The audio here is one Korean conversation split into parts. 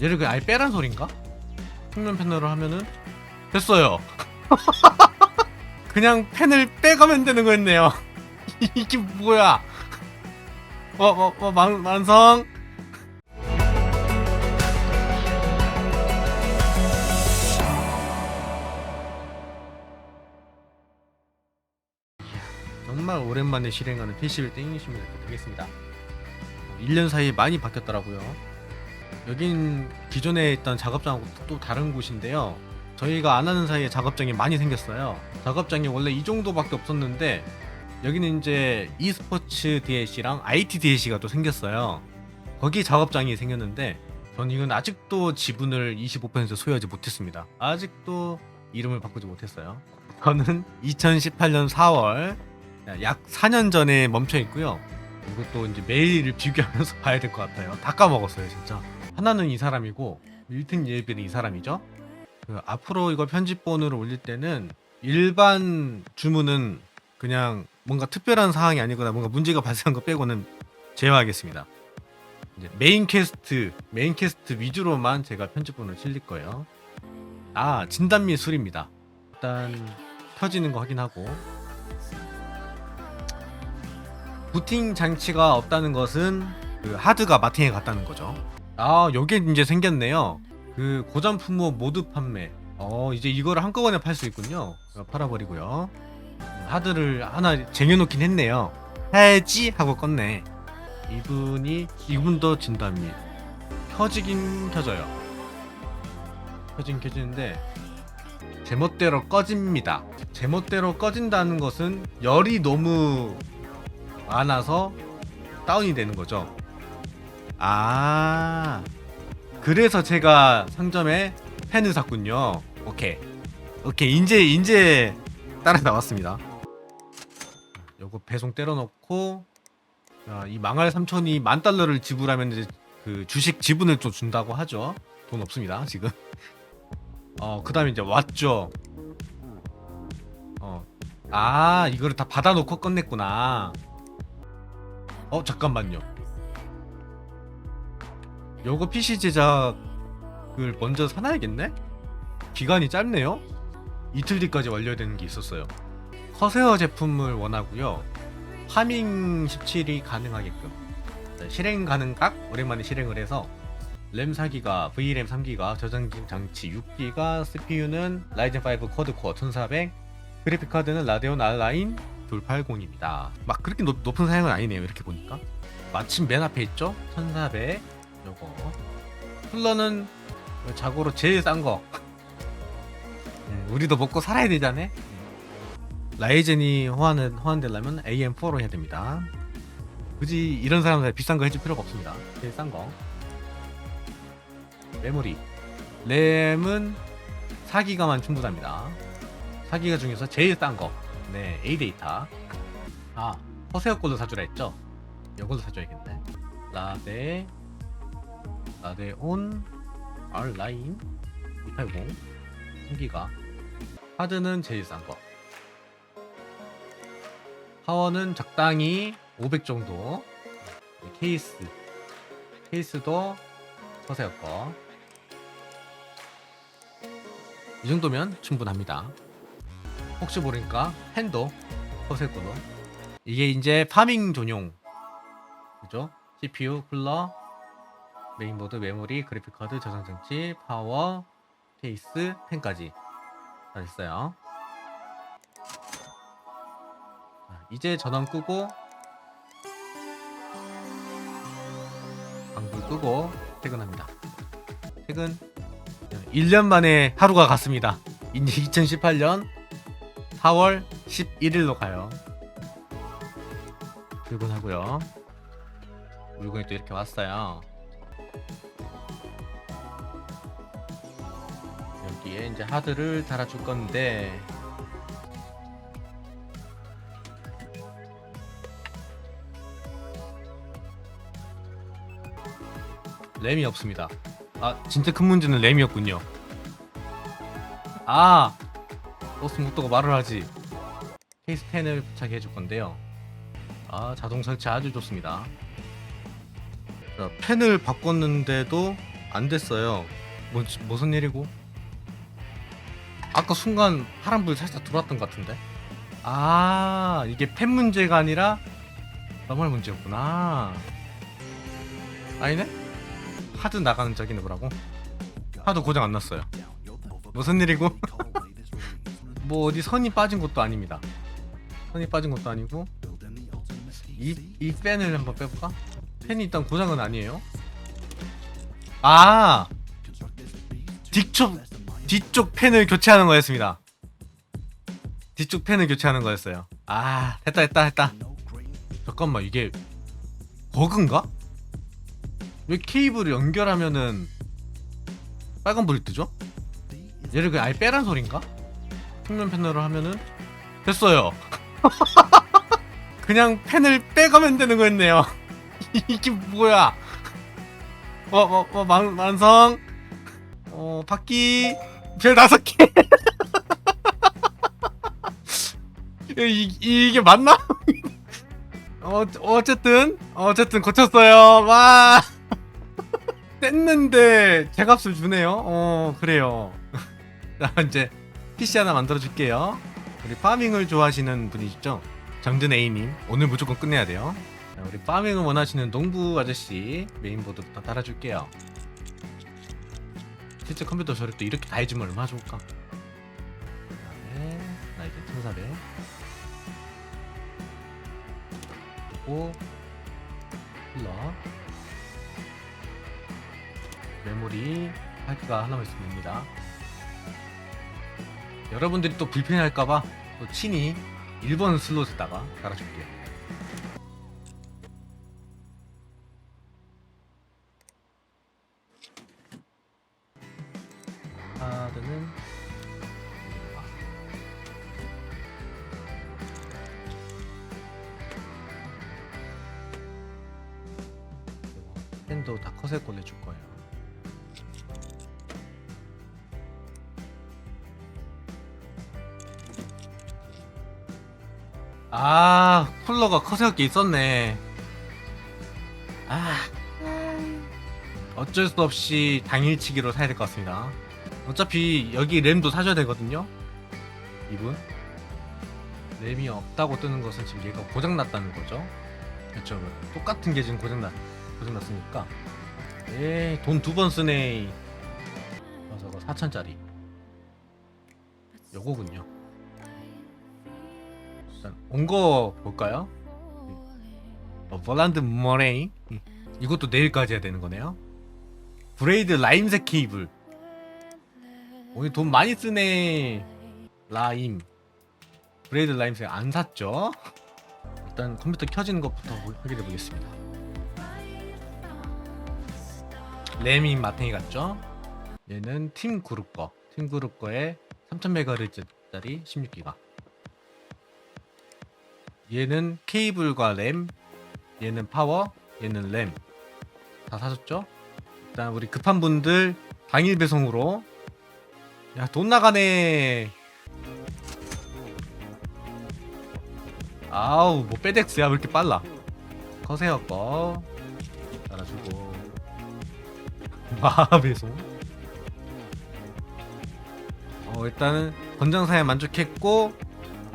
얘를 그 아예 빼란 소린가? 평면 패널을 하면은 됐어요. 그냥 펜을 빼가면 되는 거였네요. 이게 뭐야? 어, 어, 어, 완, 완성. 정말 오랜만에 실행하는 PC빌 땡이시면 되겠습니다. 1년 사이에 많이 바뀌었더라고요. 여긴 기존에 있던 작업장하고 또 다른 곳인데요. 저희가 안 하는 사이에 작업장이 많이 생겼어요. 작업장이 원래 이 정도밖에 없었는데 여기는 이제 e스포츠 DLC랑 IT DLC가 또 생겼어요. 거기 작업장이 생겼는데 전 이건 아직도 지분을 25% 소유하지 못했습니다. 아직도 이름을 바꾸지 못했어요. 저는 2018년 4월 약 4년 전에 멈춰 있고요. 이것도 이제 매일을 비교하면서 봐야 될 것 같아요. 다 까먹었어요, 진짜. 하나는 이 사람이고 밀튼 예비는 이 사람이죠. 그 앞으로 이거 편집본으로 올릴 때는 일반 주문은 그냥 뭔가 특별한 사항이 아니거나 뭔가 문제가 발생한 거 빼고는 제외하겠습니다. 이제 메인 퀘스트, 메인 퀘스트 위주로만 제가 편집본을 실릴 거예요. 아, 진단 미술입니다. 일단 켜지는 거 확인하고 부팅 장치가 없다는 것은 그 하드가 마팅에 갔다는 거죠. 아, 여기 이제 생겼네요. 그 고전 품목 모두 판매. 어, 이제 이거를 한꺼번에 팔 수 있군요. 그거 팔아버리고요. 음, 하드를 하나 쟁여놓긴 했네요. 해야지 하고 껐네. 이분이 이분도 진단미. 켜지긴 켜져요. 켜진 켜지는데 제멋대로 꺼집니다. 제멋대로 꺼진다는 것은 열이 너무 많아서 다운이 되는 거죠. 아, 그래서 제가 상점에 펜을 샀군요. 오케이. 오케이. 이제, 이제 따라 나왔습니다. 요거 배송 때려놓고, 자, 이 망할 삼촌이 만 달러를 지불하면 이제 그 주식 지분을 좀 준다고 하죠. 돈 없습니다, 지금. 어, 그 다음에 이제 왔죠. 어. 아, 이거를 다 받아놓고 끝냈구나. 어 잠깐만요. 요거 PC 제작을 먼저 사놔야겠네? 기간이 짧네요? 이틀 뒤까지 완료되는 게 있었어요. 커세어 제품을 원하고요. 파밍 17이 가능하게끔 네, 실행 가능 각 오랜만에 실행을 해서 램 4기가, VRAM 3기가, 저장 장치 6기가, CPU는 라이젠 5 쿼드 코어 1400, 그래픽 카드는 라데온 R9 280입니다. 막 그렇게 높, 높은 사양은 아니네요. 이렇게 보니까. 마침 맨 앞에 있죠? 1400 요거. 쿨러는 자고로 제일 싼 거. 음, 우리도 먹고 살아야 되잖아. 음. 라이젠이 호환은 호환되려면 AM4로 해야 됩니다. 굳이 이런 사람들 비싼 거 해줄 필요가 없습니다. 제일 싼 거. 메모리. 램은 4기가만 충분합니다. 4기가 중에서 제일 싼 거. 네, A 데이터. 아, 허세어 걸로 사주라 했죠? 이걸로 사줘야겠네. 라데, 라데온, R9, 280, 3기가. 하드는 제일 싼 거. 파워는 적당히 500 정도. 네, 케이스. 케이스도 허세어 거. 이 정도면 충분합니다. 혹시 모르니까 펜도 허세거로 이게 이제 파밍 전용 그죠? CPU, 쿨러, 메인보드, 메모리, 그래픽카드, 저장장치, 파워, 케이스, 펜까지 다 있어요. 자, 이제 전원 끄고 방불 끄고 퇴근합니다. 퇴근 1년 만에 하루가 갔습니다. 이제 2018년 4월 11일로 가요. 출근하고요. 물건이 또 이렇게 왔어요. 여기에 이제 하드를 달아줄 건데 램이 없습니다. 아 진짜 큰 문제는 램이었군요. 아 로스 못도가 말을 하지. 케이스 10을 부착해 줄 건데요. 아 자동 설치 아주 좋습니다. 자, 펜을 바꿨는데도 안 됐어요. 뭐, 무슨 일이고? 아까 순간 파란불 살짝 들어왔던 것 같은데? 아, 이게 펜 문제가 아니라 너멀 문제였구나. 아니네? 하드 나가는 적이 누구라고? 하드 고장 안 났어요. 무슨 일이고? 뭐 어디 선이 빠진 것도 아닙니다. 선이 빠진 것도 아니고 이, 이 펜을 한번 빼볼까? 펜이 일단 고장은 아니에요. 아 뒤쪽 뒤쪽 펜을 교체하는 거였습니다. 뒤쪽 펜을 교체하는 거였어요. 아 됐다 됐다 됐다. 잠깐만 이게 버그인가? 왜 케이블을 연결하면은 빨간 불이 뜨죠? 얘를 그냥 아예 빼란 소린가? 평면 패널을 하면은 됐어요. 그냥 펜을 빼가면 되는 거였네요. 이게 뭐야? 어, 어, 어, 만, 완성. 어, 바퀴. 별 다섯 개. 이, 이게 맞나? 어, 어쨌든, 어쨌든 고쳤어요. 와. 뗐는데 제 값을 주네요. 어, 그래요. 자, 이제 PC 하나 만들어 줄게요. 우리 파밍을 좋아하시는 분이시죠? 정든 A님. 오늘 무조건 끝내야 돼요. 자, 우리 파밍을 원하시는 농부 아저씨 메인보드부터 달아줄게요. 실제 컴퓨터 또 이렇게 다 해주면 얼마나 좋을까? 그다음에 나 이제 1400 그리고 힐러 메모리 8기가 하나만 있으면 됩니다. 여러분들이 또 불편할까봐 또 친히 1번 슬롯에다가 달아줄게요. 카드는 펜도 다 컷에 꺼내줄 거예요. 아 쿨러가 커세어게 있었네. 아 어쩔 수 없이 당일치기로 사야 될 것 같습니다. 어차피 여기 램도 사줘야 되거든요. 이분? 램이 없다고 뜨는 것은 지금 얘가 고장났다는 거죠? 그렇죠 똑같은 게 지금 고장났, 고장났으니까. 에이 돈두 번 쓰네. 아 저거 4천짜리. 요거군요 일단 온 거 볼까요? 어, 볼란드 머레인 이것도 내일까지 해야 되는 거네요. 브레이드 라임색 케이블. 오늘 돈 많이 쓰네. 라임. 브레이드 라임색 안 샀죠? 일단 컴퓨터 켜지는 것부터 확인해 보겠습니다. 램이 마탱이 같죠? 얘는 팀 그룹 거. 팀 그룹 거에 3000MHz짜리 16기가. 얘는 케이블과 램, 얘는 파워, 얘는 램. 다 사줬죠? 일단 우리 급한 분들 당일 배송으로. 야 돈 나가네. 아우 뭐 빼덱스야? 왜 이렇게 빨라? 커세어 거. 달아주고. 와 배송. 어 일단은 권장사에 만족했고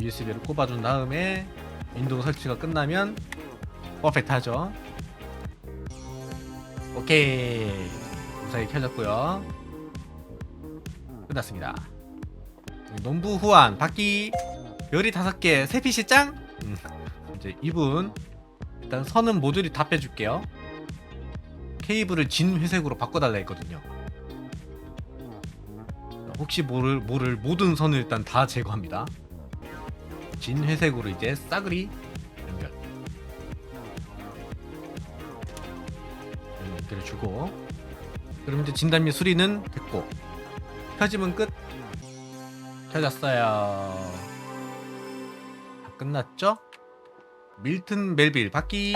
USB를 꼽아준 다음에 윈도우 설치가 끝나면 퍼펙트하죠. 오케이 무사히 켜졌고요. 끝났습니다. 농부 후안 바퀴 별이 다섯 개 세피시 짱. 음, 이제 이분 일단 선은 모듈이 다 빼줄게요. 케이블을 진 회색으로 바꿔달라 했거든요. 혹시 모를 모를 모든 선을 일단 다 제거합니다. 진 회색으로 이제 싸그리 연결 연결해 주고 그럼 이제 진단미 수리는 됐고 켜지면 끝 켜졌어요 다 끝났죠? 밀튼 멜빌 바퀴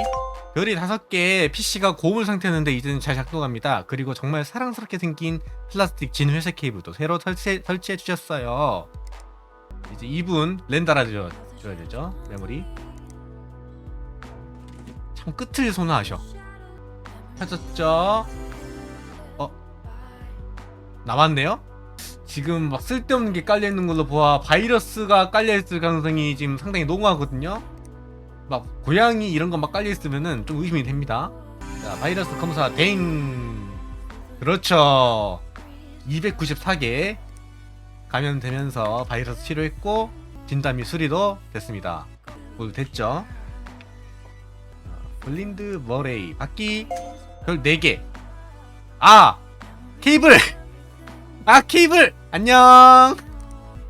별이 다섯 개 PC가 고물 상태였는데 이제는 잘 작동합니다. 그리고 정말 사랑스럽게 생긴 플라스틱 진 회색 케이블도 새로 설치, 설치해 주셨어요. 이제 2분 랜 달아줘야 줘야 되죠 메모리 참 끝을 손아하셔 펴졌죠 어 남았네요. 지금 막 쓸데없는 게 깔려 있는 걸로 보아 바이러스가 깔려 있을 가능성이 지금 상당히 농후하거든요. 막 고양이 이런 거막 깔려 있으면은 좀 의심이 됩니다. 자, 바이러스 검사 댕. 그렇죠. 294개 감염되면서 바이러스 치료했고 진단이 수리도 됐습니다. 모두 됐죠. 어, 블린드 머레이 바퀴 별 4개. 아 케이블. 아 케이블 안녕.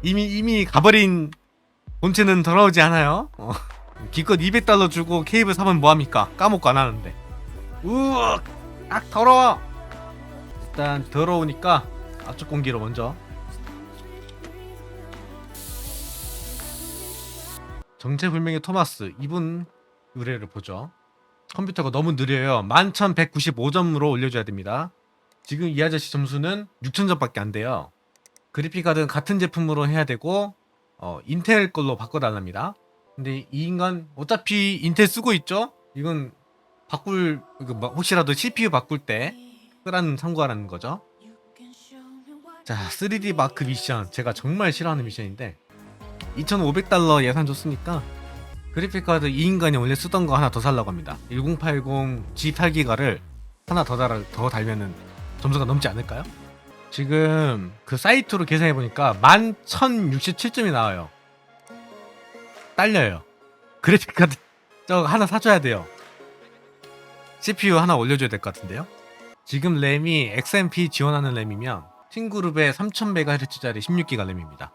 이미 이미 가버린 본체는 돌아오지 않아요. 어. 기껏 200달러 주고 케이블 사면 뭐합니까? 까먹고 안 하는데. 우악! 아 더러워! 일단 더러우니까 앞쪽 공기로 먼저 정체불명의 토마스 이분 의뢰를 보죠. 컴퓨터가 너무 느려요. 1195점으로 올려줘야 됩니다. 지금 이 아저씨 점수는 6000점밖에 안 돼요. 그래픽카드는 같은 제품으로 해야 되고 어, 인텔 걸로 바꿔달랍니다. 근데 이 인간 어차피 인텔 쓰고 있죠? 이건 바꿀 뭐 혹시라도 CPU 바꿀 때 쓰라는 참고하라는 거죠. 자, 3D 마크 미션 제가 정말 싫어하는 미션인데 2,500달러 예산 줬으니까 그래픽 카드 이 인간이 원래 쓰던 거 하나 더 살라고 합니다. 1080 G8기가를 하나 더, 달, 더 달면은 점수가 넘지 않을까요? 지금 그 사이트로 계산해 보니까 11,067점이 나와요. 딸려요. 그래픽 카드 저 하나 사줘야 돼요. CPU 하나 올려줘야 될 것 같은데요. 지금 램이 XMP 지원하는 램이면 팀그룹의 3000MHz짜리 16기가 램입니다.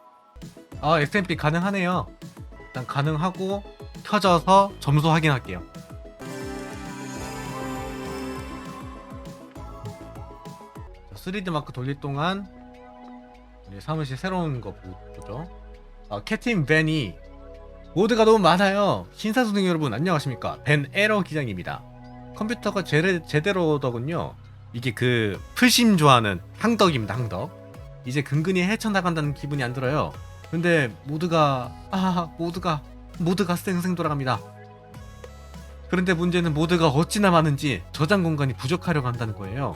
아 XMP 가능하네요. 일단 가능하고 켜져서 점수 확인할게요. 자, 3D 마크 돌릴 동안 우리 사무실 새로운 거 보- 보죠. 아, 캡틴 벤이 모드가 너무 많아요. 신사수등 여러분 안녕하십니까? 벤 에러 기장입니다. 컴퓨터가 제레, 제대로더군요. 이게 그 풀심 좋아하는 항덕입니다. 항덕. 이제 근근히 헤쳐나간다는 기분이 안 들어요. 근데 모드가 아 모드가 모드가 쌩쌩 돌아갑니다. 그런데 문제는 모드가 어찌나 많은지 저장 공간이 부족하려고 한다는 거예요.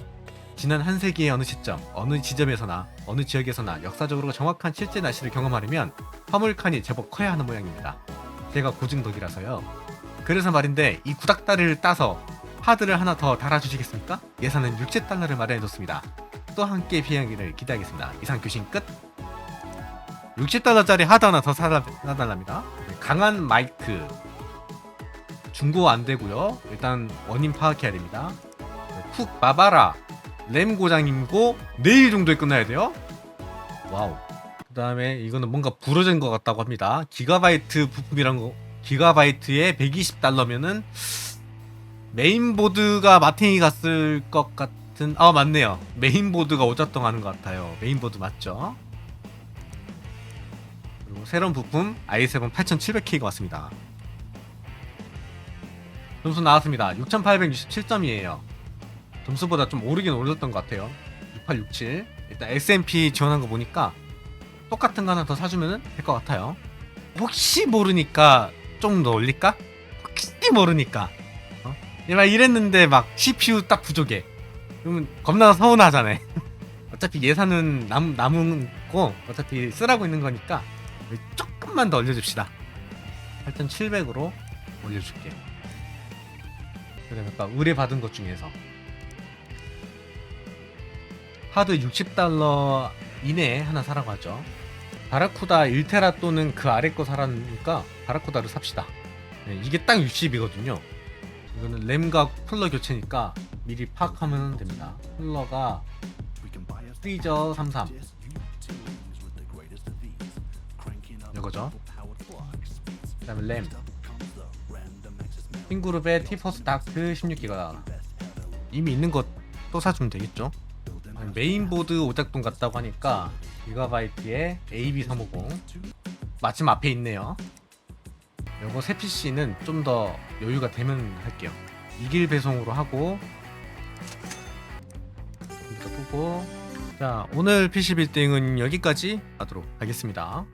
지난 한 세기의 어느 시점, 어느 지점에서나 어느 지역에서나 역사적으로 정확한 실제 날씨를 경험하려면 화물칸이 제법 커야 하는 모양입니다. 제가 고증덕이라서요. 그래서 말인데 이 구닥다리를 따서 하드를 하나 더 달아주시겠습니까? 예산은 60달러를 마련해뒀습니다. 또 함께 비행기를 기대하겠습니다. 이상 교신 끝. 60달러짜리 하드 하나 더 사달랍니다. 네, 강한 마이크. 중고 안 되고요. 일단 원인 파악해야 됩니다. 네, 푹 마바라. 램 고장이고 내일 정도에 끝나야 돼요. 와우. 그 다음에 이거는 뭔가 부러진 것 같다고 합니다. 기가바이트 부품이란 거, 기가바이트에 120달러면은 메인보드가 마탱이가 쓸것 같은, 아, 맞네요. 메인보드가 오작동 하는 것 같아요. 메인보드 맞죠? 새로운 부품 i7 8700K가 왔습니다. 점수 나왔습니다. 6867점이에요. 점수보다 좀 오르긴 오르던 것 같아요. 6867. 일단 SMP 지원한 거 보니까 똑같은 거 하나 더 사주면 될 것 같아요. 혹시 모르니까 좀 더 올릴까? 혹시 모르니까. 어? 막 이랬는데 막 CPU 딱 부족해. 그러면 겁나 서운하잖아요. 어차피 예산은 남, 남은 거 어차피 쓰라고 있는 거니까 조금만 더 올려줍시다. 8,700으로 올려줄게요. 그래, 아까 의뢰받은 것 중에서. 하드 60달러 이내에 하나 사라고 하죠. 바라쿠다 1테라 또는 그 아래 거 사라니까 바라쿠다를 삽시다. 네, 이게 딱 60이거든요. 이거는 램과 쿨러 교체니까 미리 파악하면 됩니다. 쿨러가 프리저 33 이거죠. 그다음에 램 핑그룹의 티포스 다크 16기가 이미 있는 것 또 사주면 되겠죠. 메인보드 오작동 같다고 하니까 기가바이트의 AB350 마침 앞에 있네요. 요거 새 PC는 좀 더 여유가 되면 할게요. 2길 배송으로 하고 컴퓨터 끄고 자 오늘 PC 빌딩은 여기까지 하도록 하겠습니다.